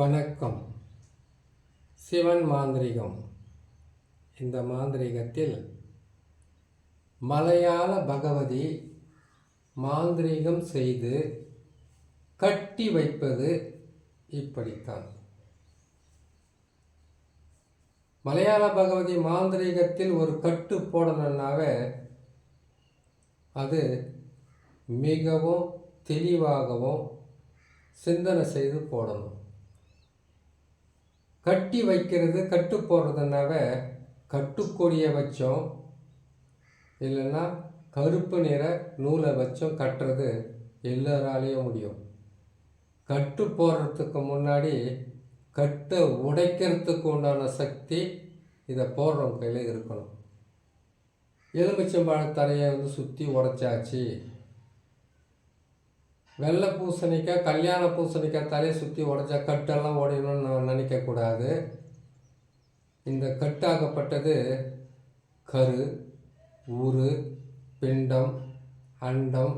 வணக்கம். சிவன் மாந்திரிகம். இந்த மாந்திரிகத்தில் மலையாள பகவதி மாந்திரீகம் செய்து கட்டி வைப்பது இப்படித்தான். மலையாள பகவதி மாந்திரிகத்தில் ஒரு கட்டு போடணுன்னாவே அது மிகவும் தெளிவாகவும் சிந்தனை செய்து போடணும். கட்டி வைக்கிறது கட்டு போடுறதுனாவே கட்டுக்கொடியை வச்சோம். இல்லைன்னா கருப்பு நிற நூலை வச்சும் கட்டுறது எல்லோராலேயும் முடியும். கட்டு போடுறதுக்கு முன்னாடி கட்டை உடைக்கிறதுக்கு உண்டான சக்தி இதை போடுறவங்க கையில் இருக்கணும். எலுமிச்சம்பழ தரையை வந்து சுற்றி உடைச்சாச்சு. வெள்ளை பூசணிக்காய் கல்யாண பூசணிக்காய் தலையை சுற்றி உடைச்சா கட்டெல்லாம் ஓடிடணும்னு நான் நினைக்கக்கூடாது. இந்த கட்டாகப்பட்டது கரு உரு பிண்டம் அண்டம்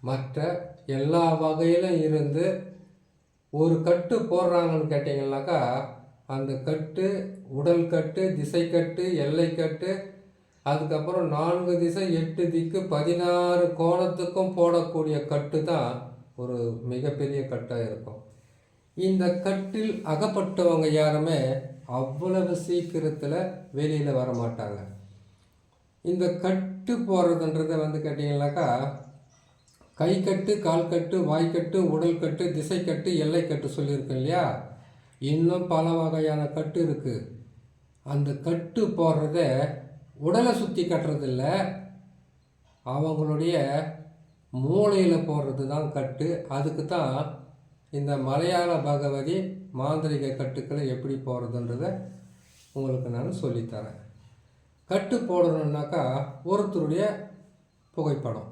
மற்ற எல்லா வகையிலும் இருந்து ஒரு கட்டு போடுறாங்கன்னு கேட்டிங்கனாக்கா அந்த கட்டு உடல் கட்டு திசை கட்டு எல்லை கட்டு அதுக்கப்புறம் நான்கு திசை எட்டு திக்கு பதினாறு கோணத்துக்கும் போடக்கூடிய கட்டு தான் ஒரு மிகப்பெரிய கட்டாக இருக்கும். இந்த கட்டில் அகப்பட்டவங்க யாருமே அவ்வளவு சீக்கிரத்தில் வெளியில் வர மாட்டாங்க. இந்த கட்டு போடுறதுன்றதை வந்து கேட்டிங்கனாக்கா கை கட்டு கால் கட்டு வாய்க்கட்டு உடல் கட்டு திசை கட்டு எல்லை கட்டு சொல்லியிருக்கேன் இல்லையா? இன்னும் பல வகையான கட்டு இருக்குது அந்த கட்டு போடுறத உடலை சுற்றி கட்டுறதில்ல அவங்களுடைய மூளையில் போடுறது தான் கட்டு. அதுக்கு தான் இந்த மலையாள பகவதி மாந்திரிக கட்டுக்களை எப்படி போடுறதுன்றத உங்களுக்கு நான் சொல்லித்தரேன். கட்டு போடணுன்னாக்கா ஒருத்தருடைய புகைப்படம்.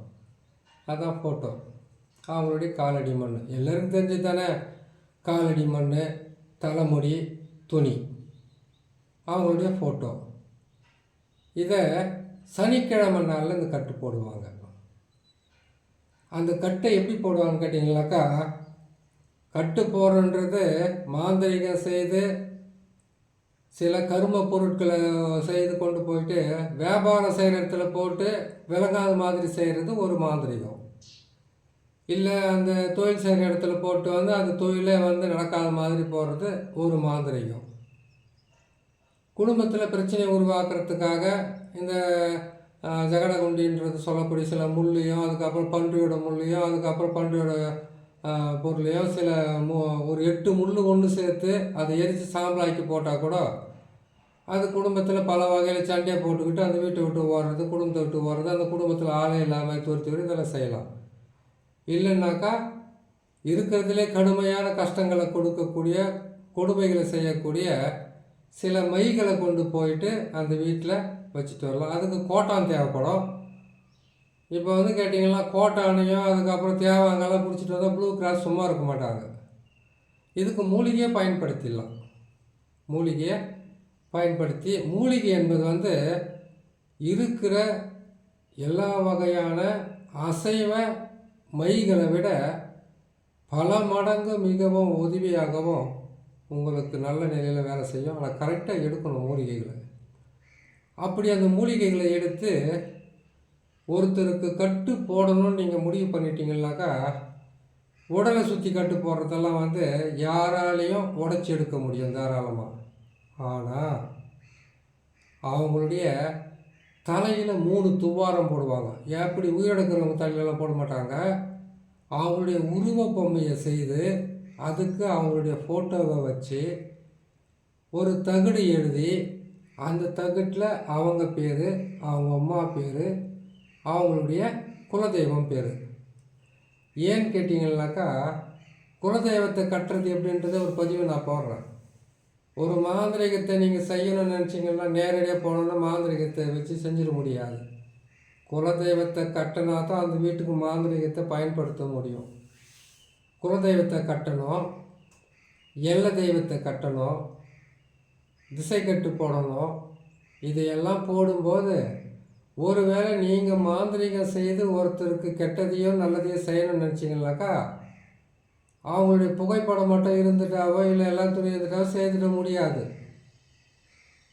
அதுதான் ஃபோட்டோ அவங்களுடைய காலடி மண் எல்லோருக்கும் தெரிஞ்சு தானே காலடி மண் தலைமுடி துணி. அவங்களுடைய ஃபோட்டோ இதை சனிக்கிழமை நாளில் இந்த கட்டு போடுவாங்க. அந்த கட்டை எப்படி போடுவாங்கன்னு கேட்டிங்கனாக்கா கட்டு போடுறன்றது மாந்திரிகம் செய்து சில கரும பொருட்களை செய்து கொண்டு போயிட்டு வியாபாரம் செய்கிற இடத்துல போட்டு விளங்காத மாதிரி செய்கிறது ஒரு மாந்திரிகம். இல்லை அந்த தொழில் செய்கிற இடத்துல போட்டு வந்து அந்த தொழிலே வந்து நடக்காத மாதிரி போடுறது ஒரு மாந்திரிகம். குடும்பத்தில் பிரச்சனையை உருவாக்குறதுக்காக இந்த ஜகடகுண்டின்றது சொல்லக்கூடிய சில முள்ளையும் அதுக்கப்புறம் பன்றியோட முள்ளையும் அதுக்கப்புறம் பன்றியோட பொருளையும் சில மு ஒரு எட்டு முள் ஒன்று சேர்த்து அதை எரித்து சாம்பலாக்கி போட்டால் கூட அது குடும்பத்தில் பல வகையில் சண்டையை போட்டுக்கிட்டு அந்த வீட்டை விட்டு ஓடுறது குடும்பத்தை விட்டு ஓடுறது அந்த குடும்பத்தில் ஆளே இல்லாமல் துரத்தி விட இதெல்லாம் செய்யலாம். இல்லைன்னாக்கா இருக்கிறதுலே கடுமையான கஷ்டங்களை கொடுக்கக்கூடிய கொடுமைகளை செய்யக்கூடிய சில மைகளை கொண்டு போயிட்டு அந்த வீட்டில் வச்சுட்டு வரலாம். அதுக்கு கோட்டான் தேவைப்படும். இப்போ வந்து கேட்டிங்கன்னா கோட்டானையும் அதுக்கப்புறம் தேவாங்கெல்லாம் பிடிச்சிட்டு வந்தால் ப்ளூ கிராஸ் சும்மா இருக்க மாட்டாங்க. இதுக்கு மூலிகையை பயன்படுத்திடலாம். மூலிகையை பயன்படுத்தி மூலிகை என்பது வந்து இருக்கிற எல்லா வகையான அசைவ மைகளை விட பல மடங்கு மிகவும் உதவியாகவும் உங்களுக்கு நல்ல நிலையில் வேலை செய்யும். ஆனால் கரெக்டாக எடுக்கணும் மூலிகைகளை. அப்படி அந்த மூலிகைகளை எடுத்து ஒருத்தருக்கு கட்டு போடணும்னு நீங்கள் முடிவு பண்ணிட்டீங்கன்னாக்கா உடலை சுற்றி கட்டு போடுறதெல்லாம் வந்து யாராலையும் உடச்சி எடுக்க முடியும் தாராளமாக ஆனால் அவங்களுடைய தலையில் மூணு துவாரம் போடுவாங்க. எப்படி உயிரெடுக்கிறவங்க தலையிலலாம் போட மாட்டாங்க? அவங்களுடைய உருவ பொம்மையை செய்து அதுக்கு அவங்களுடைய ஃபோட்டோவை வச்சு ஒரு தகுடு எழுதி அந்த தகட்டில் அவங்க பேர் அவங்க அம்மா பேர் அவங்களுடைய குலதெய்வம் பேர். ஏன்னு கேட்டிங்கன்னாக்கா குலதெய்வத்தை கட்டுறது எப்படின்றத ஒரு பதிவு நான் போடுறேன். ஒரு மாந்திரிகத்தை நீங்கள் செய்யணும்னு நினச்சிங்கன்னா நேரடியாக போனோன்னா மாந்திரிகத்தை வச்சு செஞ்சிட முடியாது. குலதெய்வத்தை கட்டினா தான் அந்த வீட்டுக்கு மாந்திரிகத்தை பயன்படுத்த முடியும். குலதெய்வத்தை கட்டணும் எல்ல தெய்வத்தை கட்டணும் திசை கட்டு போடணும். இதையெல்லாம் போடும்போது ஒருவேளை நீங்கள் மாந்திரிகம் செய்து ஒருத்தருக்கு கெட்டதையோ நல்லதையோ செய்யணும்னு நினச்சிங்கனாக்கா அவங்களுடைய புகைப்படம் மட்டும் இருந்துட்டாவோ இல்லை எல்லாம் துணி இருந்துட்டாவோ செய்துட முடியாது.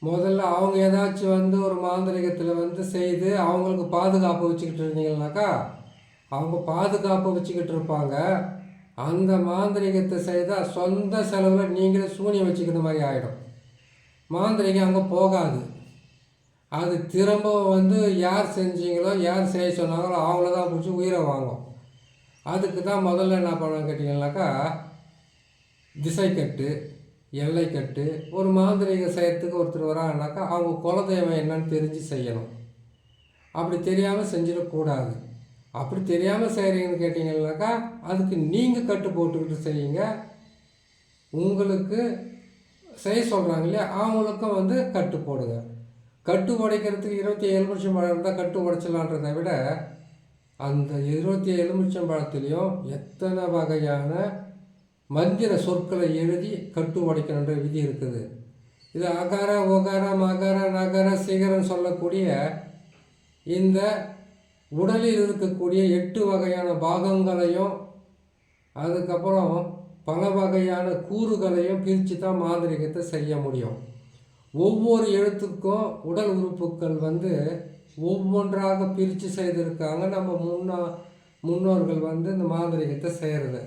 முதல்ல அவங்க ஏதாச்சும் வந்து ஒரு மாந்திரிகத்தில் வந்து செய்து அவங்களுக்கு பாதுகாப்பு வச்சுக்கிட்டு இருந்தீங்கன்னாக்கா அவங்க பாதுகாப்பு வச்சுக்கிட்டு இருப்பாங்க. அந்த மாந்திரிகத்தை செய்தால் சொந்த செலவில் நீங்களே சூனியம் வச்சுக்கிற மாதிரி ஆகிடும் மாந்திரிகம் அங்கே போகாது. அது திரும்ப வந்து யார் செஞ்சீங்களோ யார் செய்ய சொன்னாங்களோ அவங்கள தான் பிடிச்சி உயிரை வாங்கும். அதுக்கு தான் முதல்ல என்ன பண்ணணும் கேட்டிங்கனாக்கா திசை கட்டு எல்லை கட்டு ஒரு மாந்திரிகம் செய்யறதுக்கு ஒருத்தர் வராங்கனாக்கா அவங்க குலதெய்வம் என்னன்னு தெரிஞ்சு செய்யணும். அப்படி தெரியாமல் செஞ்சிடக்கூடாது அப்படி தெரியாமல் செய்கிறீங்கன்னு கேட்டிங்கனாக்கா அதுக்கு நீங்கள் கட்டு போட்டுக்கிட்டு செய்யுங்க. உங்களுக்கு செய்ய சொல்கிறாங்க இல்லையா அவங்களுக்கும் வந்து கட்டு போடுங்க. கட்டு உடைக்கிறதுக்கு இருபத்தி ஏழு நிமிஷம் பழம் இருந்தால் கட்டு உடைச்சலான்றதை விட அந்த இருபத்தி ஏழு நிமிஷம் பழத்துலேயும் எத்தனை வகையான மந்திர சொற்களை எழுதி கட்டு உடைக்கணுன்ற விதி இருக்குது. இது அகார ஓகார மகார நகர சிகரன்னு சொல்லக்கூடிய இந்த உடலில் இருக்கக்கூடிய எட்டு வகையான பாகங்களையும் அதுக்கப்புறம் பல வகையான கூறுகளையும் பிரித்து தான் மாந்திரிகத்தை செய்ய முடியும். ஒவ்வொரு எழுத்துக்கும் உடல் உறுப்புகள் வந்து ஒவ்வொன்றாக பிரித்து செய்திருக்காங்க. நம்ம முன்னா முன்னோர்கள் வந்து இந்த மாந்திரிகத்தை செய்கிறது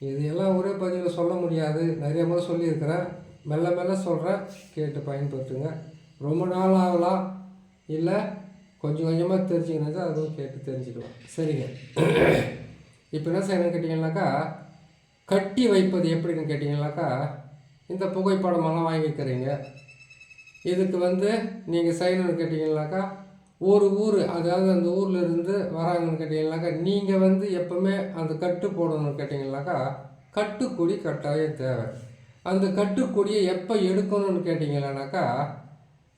இது எல்லாம் ஒரே பதிவில் சொல்ல முடியாது. நிறைய முறை சொல்லியிருக்கிறேன். மெல்ல மெல்ல சொல்கிறேன் கேட்டு பயன்படுத்துங்க. ரொம்ப நாள் ஆகலாம் இல்லை? கொஞ்சம் கொஞ்சமாக தெரிஞ்சுக்கினாக்கா அதுவும் கேட்டு தெரிஞ்சுக்கலாம். சரிங்க. இப்போ என்ன செய்யணும்னு கேட்டிங்கன்னாக்கா கட்டி வைப்பது எப்படின்னு கேட்டிங்கனாக்கா இந்த புகைப்படமெல்லாம் வாங்கி வைக்கிறீங்க. இதுக்கு வந்து நீங்கள் செய்யணும்னு கேட்டிங்கனாக்கா ஒரு ஊர் அதாவது அந்த ஊரில் இருந்து வராங்கன்னு கேட்டிங்கனாக்கா நீங்கள் வந்து எப்போவுமே அந்த கட்டு போடணும்னு கேட்டிங்கனாக்கா கட்டுக்குடி கட்டாயம் தேவை. அந்த கட்டுக்கொடியை எப்போ எடுக்கணும்னு கேட்டிங்களானாக்கா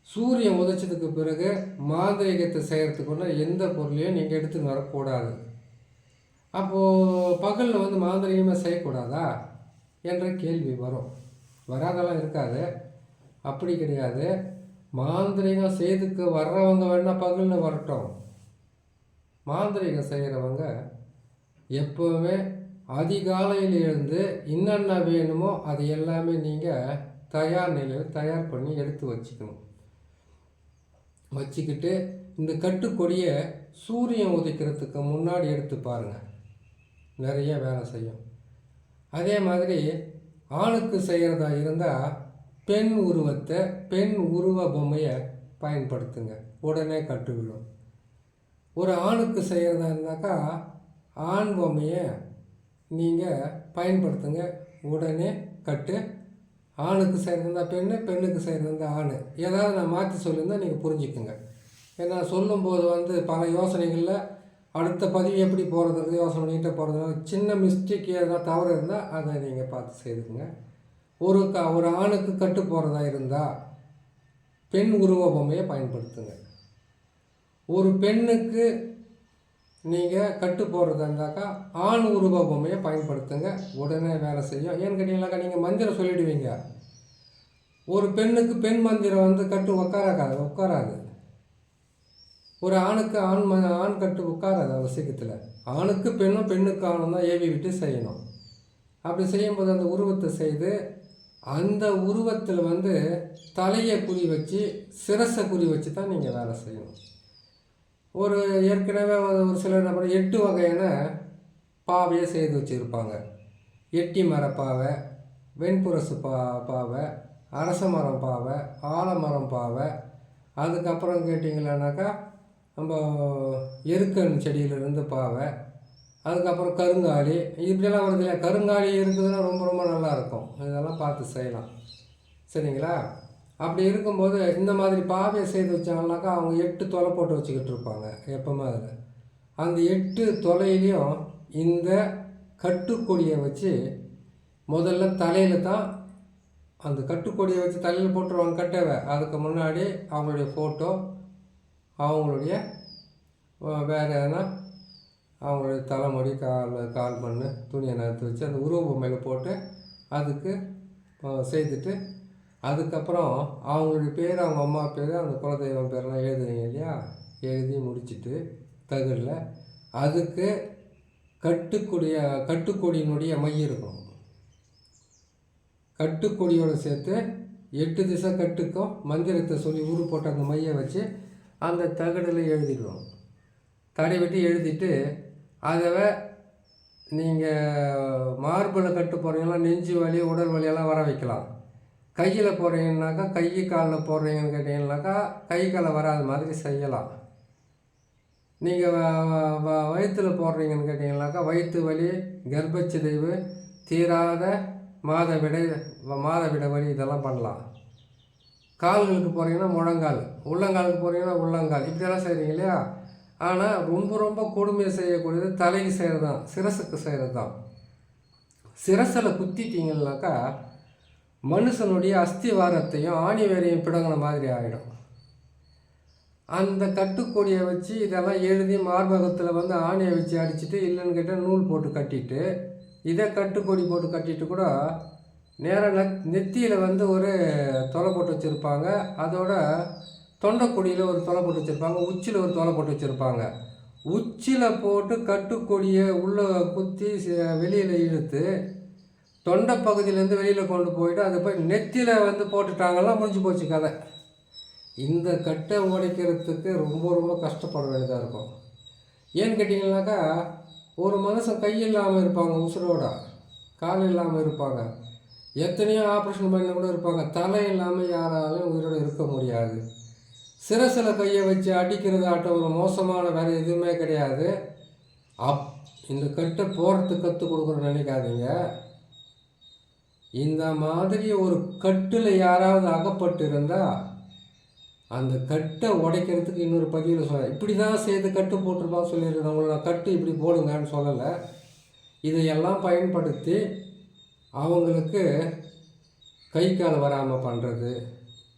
சூரியன் உதைச்சதுக்கு பிறகு மாந்திரிகத்தை செய்கிறதுக்குள்ள எந்த பொருளையும் நீங்கள் எடுத்துன்னு வரக்கூடாது. அப்போது பகலில் வந்து மாந்திரிகமாக செய்யக்கூடாதா? என்ற கேள்வி வரும். வராதெல்லாம் இருக்காது. அப்படி கிடையாது. மாந்திரிகம் செய்துக்கு வர்றவங்க வேணால் பகலில் வரட்டும். மாந்திரிகம் செய்கிறவங்க எப்போவுமே அதிகாலையில் எழுந்து என்னென்ன வேணுமோ அது எல்லாமே நீங்கள் தயார் நிலையில் தயார் பண்ணி எடுத்து வச்சுக்கணும். வச்சுக்கிட்டு இந்த கட்டுக்கொடியை சூரியன் உதைக்கிறதுக்கு முன்னாடி எடுத்து பாருங்கள் நிறைய வேலை செய்யும். அதே மாதிரி ஆணுக்கு செய்கிறதா இருந்தால் பெண் உருவத்தை பெண் உருவ பொம்மையை பயன்படுத்துங்க. உடனே கட்டு விழும் ஒரு ஆணுக்கு செய்கிறதா இருந்தாக்கா ஆண் பொம்மையை நீங்கள் பயன்படுத்துங்க. உடனே கட்டு. ஆணுக்கு செய்கிறதா பெண்ணு பெண்ணுக்கு செய்கிறதா ஆண். ஏதாவது நான் மாற்றி சொல்லியிருந்தால் நீங்கள் புரிஞ்சுக்குங்க. ஏன்னா சொல்லும்போது வந்து பல யோசனைகளில் அடுத்த பதிவு எப்படி போகிறது யோசனை பண்ணிகிட்டே போகிறது சின்ன மிஸ்டேக் எதனா தவறு இருந்தால் அதை நீங்கள் பார்த்து செய்துக்குங்க. ஒரு க ஒரு ஆணுக்கு கட்டு போகிறதா இருந்தால் பெண் உருவ பொம்மையை பயன்படுத்துங்க. ஒரு பெண்ணுக்கு நீங்கள் கட்டு போடுறதா இருந்தாக்கா ஆண் உருவ பொம்மையை பயன்படுத்துங்க. உடனே வேலை செய்யும். ஏன்னு கேட்டீங்கன்னாக்கா நீங்கள் மந்திரம் சொல்லிடுவீங்க. ஒரு பெண்ணுக்கு பெண் மந்திரம் வந்து கட்டு உட்காராக்காது உட்காராது. ஒரு ஆணுக்கு ஆண் ம ஆண் கட்டு உட்காராது அவசியத்தில் ஆணுக்கு பெண்ணும் பெண்ணுக்கு ஆணும் தான் ஏவி விட்டு செய்யணும். அப்படி செய்யும்போது அந்த உருவத்தை செய்து அந்த உருவத்தில் வந்து தலையை குறி வச்சு சிரசை குறி வச்சு தான் நீங்கள் வேலை செய்யணும். ஒரு ஏற்கனவே ஒரு சிலர் நம்ம எட்டு வகையான பாவையை செய்து வச்சுருப்பாங்க. எட்டி மரப்பாவை பாவை வெண்புரசு பா பாவை அரச மரம் பாவை ஆலமரம் பாவை. அதுக்கப்புறம் கேட்டிங்களானாக்கா நம்ம எருக்கன் செடியிலிருந்து பாவை அதுக்கப்புறம் கருங்காலி இப்படியெல்லாம் வருது இல்லையா? கருங்காலி இருக்குதுன்னா ரொம்ப ரொம்ப நல்லாயிருக்கும். இதெல்லாம் பார்த்து செய்யலாம். சரிங்களா? அப்படி இருக்கும்போது இந்த மாதிரி பாவையை செய்து வச்சாங்கனாக்கா அவங்க எட்டு தொலை போட்டு வச்சுக்கிட்டு இருப்பாங்க எப்போவுமே அதில். அந்த எட்டு தொலையிலையும் இந்த கட்டுக்கொடியை வச்சு முதல்ல தலையில் தான் அந்த கட்டுக்கொடியை வச்சு தலையில் போட்டுருவாங்க கட்டவை. அதுக்கு முன்னாடி அவங்களுடைய ஃபோட்டோ அவங்களுடைய வேறு எதனா அவங்களுடைய தலைமுடி கால் கால் மண் துணியை நகர்த்து வச்சு அந்த உருவ பொம்மையில் போட்டு அதுக்கு செய்துட்டு அதுக்கப்புறம் அவங்களுடைய பேர் அவங்க அம்மா பேர் அந்த குலதெய்வம் பேரெலாம் எழுதுனீங்க இல்லையா? எழுதி முடிச்சுட்டு தகடில் அதுக்கு கட்டுக்குடிய கட்டுக்கொடியினுடைய மை இருக்கும். கட்டுக்கொடியோடு சேர்த்து எட்டு திசை கட்டுக்கும் மந்திரத்தை சொல்லி ஊரு போட்ட அந்த மையை வச்சு அந்த தகடில் எழுதிடுவோம் தடை விட்டு எழுதிட்டு அதை நீங்கள் மார்பில் கட்டு போகிறீங்களா நெஞ்சு வலி உடல் வலியெல்லாம் வர வைக்கலாம். கையில் போடுறீங்கன்னாக்கா கை காலில் போடுறீங்கன்னு கேட்டிங்கனாக்கா கை காலை வராத மாதிரி செய்யலாம். நீங்கள் வயிற்றில் போடுறீங்கன்னு கேட்டிங்கனாக்கா வயிற்று வலி கர்ப்பச்சிதைவு தீராத மாதவிடை மாதவிட வலி இதெல்லாம் பண்ணலாம். கால்களுக்கு போகிறீங்கன்னா முழங்கால் உள்ளங்காலுக்கு போகிறீங்கன்னா உள்ளங்கால். இப்படியெல்லாம் செய்கிறீங்க இல்லையா? ஆனால் ரொம்ப ரொம்ப கொடுமையை செய்யக்கூடியது தலைக்கு செய்கிறது தான் சிரசுக்கு செய்கிறது தான் சிரசில் குத்திட்டிங்கன்னாக்கா மனுஷனுடைய அஸ்திவாரத்தையும் ஆணி வேரையும் பிடங்கின மாதிரி ஆகிடும் அந்த கட்டுக்கொடியை வச்சு இதெல்லாம் எழுதி மார்பகத்தில் வந்து ஆணியை வச்சு அடிச்சுட்டு இல்லைன்னு கேட்டால் நூல் போட்டு கட்டிட்டு இதை கட்டுக்கொடி போட்டு கட்டிட்டு கூட நேராக நெத் நெத்தியில் வந்து ஒரு தொலை போட்டு வச்சுருப்பாங்க. அதோட தொண்டைக்குடியில் ஒரு தொலை போட்டு வச்சுருப்பாங்க. உச்சியில் ஒரு தொலை போட்டு வச்சுருப்பாங்க. உச்சியில் போட்டு கட்டுக்கொடியை உள்ளே குத்தி வெளியில் இழுத்து தொண்டை பகுதியிலேருந்து வெளியில் கொண்டு போயிட்டு அதை போய் நெத்தியில் வந்து போட்டுட்டாங்கலாம் முடிஞ்சு போச்சு கதை. இந்த கட்டை உடைக்கிறதுக்கு ரொம்ப ரொம்ப கஷ்டப்பட வேண்டியதாக இருக்கும். ஏன்னு கேட்டிங்கனாக்கா ஒரு மனுஷன் கை இல்லாமல் இருப்பாங்க உசுரோட. கால் இல்லாமல் இருப்பாங்க. எத்தனையோ ஆப்ரேஷன் பண்ண கூட இருப்பாங்க. தலை இல்லாமல் யாராலும் உயிரோடு இருக்க முடியாது. சிரசில் கையை வச்சு அடிக்கிறது ஆட்டம் ஒரு மோசமான வேலை எதுவுமே கிடையாது. அப் இந்த கட்டை போகிறதுக்கு கற்றுக் கொடுக்குறோன்னு நினைக்காதீங்க. இந்த மாதிரி ஒரு கட்டில் யாராவது அகப்பட்டு இருந்தால் அந்த கட்டை உடைக்கிறதுக்கு இன்னொரு பதிவில் சொல்ல இப்படி தான் செய்து கட்டு போட்டிருப்பான்னு சொல்லியிருக்கேன் உங்களை நான் கட்டு இப்படி போடுங்கன்னு சொல்லலை. இதையெல்லாம் பயன்படுத்தி அவங்களுக்கு கை கால் வராமல் பண்ணுறது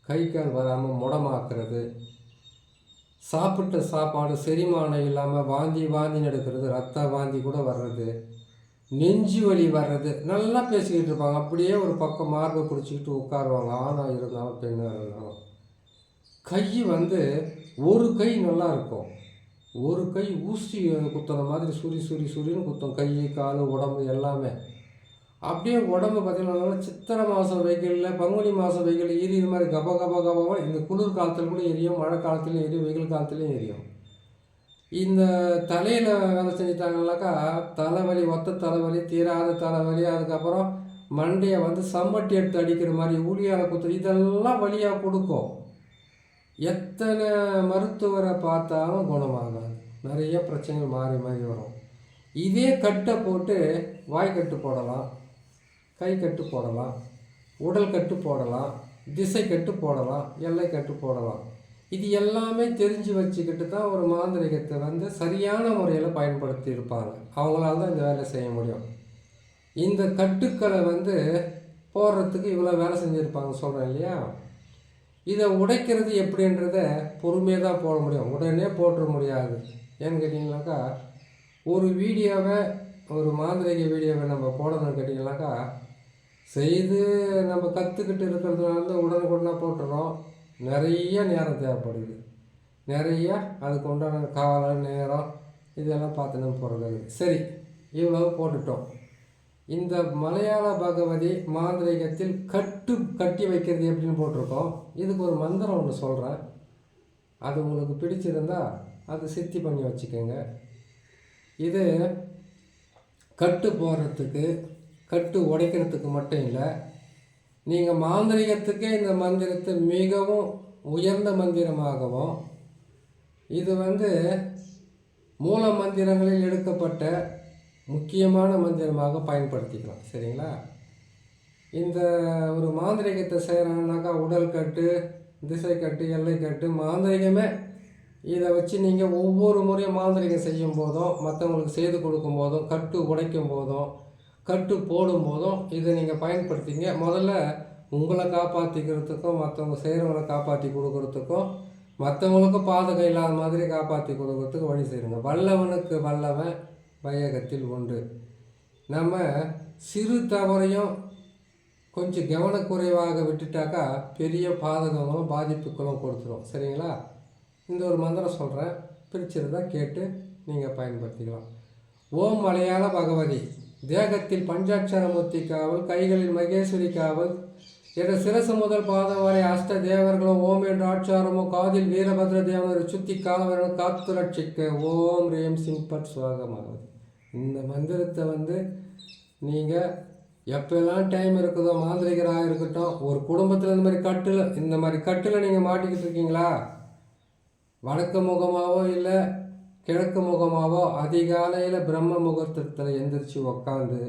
கை கால் வராமல் முடமாக்குறது சாப்பிட்ட சாப்பாடு செரிமானம் இல்லாமல் வாந்தி வாந்தி நடக்கிறது ரத்த வாந்தி கூட வர்றது நெஞ்சு வலி வர்றது நல்லா பேசிக்கிட்டு இருப்பாங்க. அப்படியே ஒரு பக்கம் மார்பை பிடிச்சிக்கிட்டு உட்காருவாங்க. ஆணாக இருந்தாலும் பெண்ணாக இருந்தாலும். கை வந்து ஒரு கை நல்லா இருக்கும். ஒரு கை ஊசி குத்துற மாதிரி சுரி சுரி சுரின்னு குத்தும். கை கால் உடம்பு எல்லாமே. அப்படியே உடம்பு பார்த்திங்கன்னா சித்திரை மாதம் வெயிலில் பங்குனி மாதம் வெயில் எரியுற மாதிரி கப கப கபமாக இந்த குளிர் காலத்தில் கூட எரியும் மழை காலத்துலையும் எரியும் வெயில் காலத்துலையும் எரியும். இந்த தலையில் வேலை செஞ்சிட்டாங்கனாக்கா தலைவலி ஒத்த தலைவலி தீராத தலைவலி அதுக்கப்புறம் மண்டையை வந்து சம்பட்டி எடுத்து அடிக்கிற மாதிரி ஊழியால் குத்து இதெல்லாம் வழியாக கொடுக்கும். எத்தனை மருத்துவரை பார்த்தாலும் குணமாகாது. நிறைய பிரச்சனைகள் மாறி மாறி வரும். இதே கட்டை போட்டு வாய்க்கட்டு போடலாம். கை கட்டு போடலாம் உடல் கட்டு போடலாம் திசை கட்டு போடலாம் எல்லை கட்டு போடலாம். இது எல்லாமே தெரிஞ்சு வச்சுக்கிட்டு தான் ஒரு மாந்திரிகத்தை வந்து சரியான முறையில் பயன்படுத்தி இருப்பாங்க. அவங்களால தான் இந்த வேலை செய்ய முடியும். இந்த கட்டுக்களை வந்து போடுறதுக்கு இவ்வளோ வேலை செஞ்சுருப்பாங்க சொல்கிறேன் இல்லையா? இதை உடைக்கிறது எப்படின்றத பொறுமையாக தான் போட முடியும். உடனே போட்டுற முடியாது. ஏன்னு கேட்டிங்கனாக்கா ஒரு வீடியோவை ஒரு மாந்திரிக வீடியோவை நம்ம போடணும்னு கேட்டிங்கனாக்கா செய்து நம்ம கற்றுக்கிட்டு இருக்கிறதுனால உடனுக்குடனே போட்டுறோம். நிறைய நேரம் தேவைப்படுது. நிறைய அதுக்கு உண்டான காலம் நேரம் இதெல்லாம் பார்த்துன்னு போகிறது சரி இவ்வளவு போட்டுட்டோம். இந்த மலையாள பகவதி மாந்திரிகத்தில் கட்டு கட்டி வைக்கிறது எப்படின்னு போட்டிருக்கோம். இதுக்கு ஒரு மந்திரம் ஒன்று சொல்கிறேன் அது உங்களுக்கு பிடிச்சிருந்தா அது சித்தி பண்ணி வச்சுக்கோங்க. இது கட்டு போடுறதுக்கு கட்டு உடைக்கிறதுக்கு மட்டும் இல்லை நீங்கள் மாந்திரிகத்துக்கே இந்த மந்திரத்தை மிகவும் உயர்ந்த மந்திரமாகவும் இது வந்து மூல மந்திரங்களில் எடுக்கப்பட்ட முக்கியமான மந்திரமாக பயன்படுத்திக்கலாம். சரிங்களா? இந்த ஒரு மாந்திரிகத்தை செய்கிறாங்கனாக்கா உடல் கட்டு திசை கட்டு எல்லை கட்டு மாந்திரிகமே இதை வச்சு நீங்கள் ஒவ்வொரு முறையும் மாந்திரிகம் செய்யும் போதும் மற்றவங்களுக்கு செய்து கொடுக்கும் போதும் கட்டு உடைக்கும் போதும் கட்டு போடும் போதும் இதை நீங்கள் பயன்படுத்திங்க. முதல்ல உங்களை காப்பாற்றிக்கிறதுக்கும் மற்றவங்க செய்கிறவங்களை காப்பாற்றி கொடுக்குறதுக்கும் மற்றவங்களுக்கும் பாதகம் இல்லாத மாதிரி காப்பாற்றி கொடுக்கறதுக்கு வழி செய்யுங்க. வல்லவனுக்கு வல்லவன் வையகத்தில் உண்டு. நம்ம சிறு தவறையும் கொஞ்சம் கவனக்குறைவாக விட்டுட்டாக்கா பெரிய பாதகங்களும் பாதிப்புகளும் கொடுத்துரும். சரிங்களா? இந்த ஒரு மந்திரம் சொல்கிறேன் பிரிச்சிருந்தால் கேட்டு நீங்கள் பயன்படுத்திக்கலாம். ஓம் மலையாள பகவதி. தேகத்தில் பஞ்சாட்சரமூர்த்தி காவல் கைகளில் மகேஸ்வரி காவல் என்ற சிரசு முதல் பாதம் வரை அஷ்ட தேவர்களும் ஓம் என்ற ஆட்சாரமோ காதில் வீரபத்ர தேவனரை சுத்தி காலவரணும் காத்து ரட்சிக்க ஓம் ரேம் சிம்பட் சுவாகமாகுது இந்த மந்திரத்தை வந்து நீங்கள் எப்போல்லாம் டைம் இருக்குதோ மாந்திரிகராக இருக்கட்டும் ஒரு குடும்பத்தில் இந்த மாதிரி கட்டில் இந்த மாதிரி கட்டில் நீங்கள் மாட்டிக்கிட்டு இருக்கீங்களா? வணக்க முகமாகவோ இல்லை கிழக்கு முகமாவோ அதிகாலையில் பிரம்ம முகூர்த்தத்தில் எந்திரிச்சு உக்காந்து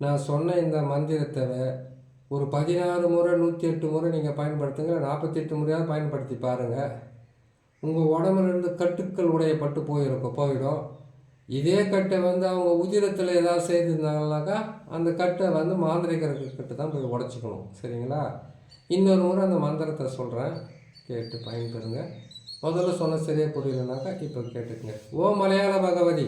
நான் சொன்ன இந்த மந்திரத்தை ஒரு பதினாறு முறை நூற்றி எட்டு முறை நீங்கள் பயன்படுத்துங்க நாற்பத்தி எட்டு முறையாவது பயன்படுத்தி பாருங்கள் உங்கள் உடம்புலேருந்து கட்டுக்கள் உடையப்பட்டு போயிருக்கும் போயிடும். இதே கட்டை வந்து அவங்க உதிரத்தில் ஏதாவது செய்திருந்தாங்கனாக்கா அந்த கட்டை வந்து மாந்திரிகருக்கு கட்டு தான் போய் உடச்சிக்கணும். சரிங்களா? இன்னொரு முறை அந்த மந்திரத்தை சொல்கிறேன் கேட்டு பயன்பெறுங்க. முதல்ல சொன்ன சரியாக புரியலனாக்கா இப்போ கேட்டுக்கங்க. ஓ மலையாள பகவதி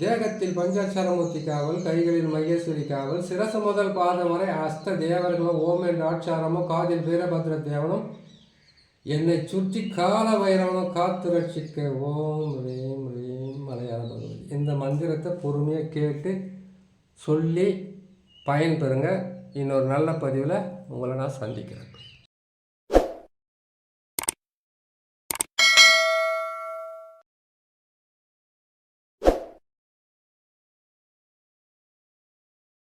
தேகத்தில் பஞ்சாட்சாரமூர்த்தி காவல் கைகளில் மகேஸ்வரி காவல் சிரசு முதல் பாதம் வரை அஸ்த தேவர்களும் ஓம் என்ற ஆட்சாரமும் காதில் வீரபத்ர தேவனும் என்னை சுற்றி கால வைரவனும் காத்து ரட்சிக்க ஓம் ரீம் ரீம் மலையாள பகவதி. இந்த மந்திரத்தை பொறுமையாக கேட்டு சொல்லி பயன்பெறுங்க. இன்னொரு நல்ல பதிவில் உங்களை நான் சந்திக்கிறேன்.